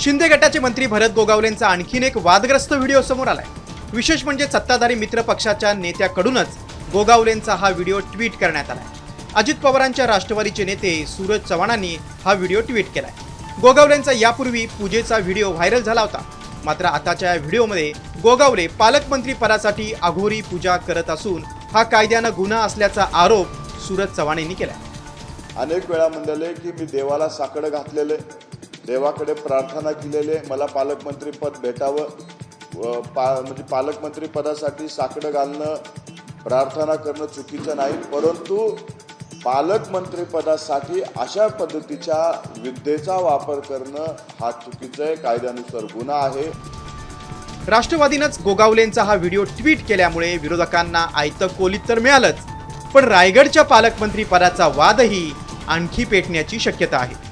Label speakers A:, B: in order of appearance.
A: शिंदे गटाचे मंत्री भरत गोगावलेंचा आणखीन एक वादग्रस्त व्हिडिओ समोर आलाय. विशेष म्हणजे सत्ताधारी मित्र पक्षाच्या नेत्याकडूनच गोगावलेंचा हा व्हिडिओ ट्विट करण्यात आलाय. अजित पवारांच्या राष्ट्रवादीचे नेते सूरज चव्हाणांनी हा व्हिडिओ ट्विट केलाय. गोगावलेंचा यापूर्वी पूजेचा व्हिडिओ व्हायरल झाला होता. मात्र आताच्या या व्हिडिओमध्ये गोगावले पालकमंत्री पदासाठी अघोरी पूजा करत असून हा कायद्यानं गुन्हा असल्याचा आरोप सूरज चव्हाण यांनी केलाय.
B: अनेक वेळा म्हणलेले की मी देवाला साकडं घातलेले. देवाकडे प्रार्थना केलेले मला पालकमंत्री पद भेटावं. पा म्हणजे पालकमंत्री पदासाठी साकडं घालणं प्रार्थना करणं चुकीचं नाही. परंतु पालकमंत्रीपदासाठी अशा पद्धतीच्या विद्येचा वापर करणं हा चुकीचं आहे. कायद्यानुसार गुन्हा आहे.
A: राष्ट्रवादीनंच गोगावलेंचा हा व्हिडिओ ट्विट केल्यामुळे विरोधकांना आयतं कोलीत तर मिळालंच. पण रायगडच्या पालकमंत्री पदाचा वादही आणखी पेटण्याची शक्यता आहे.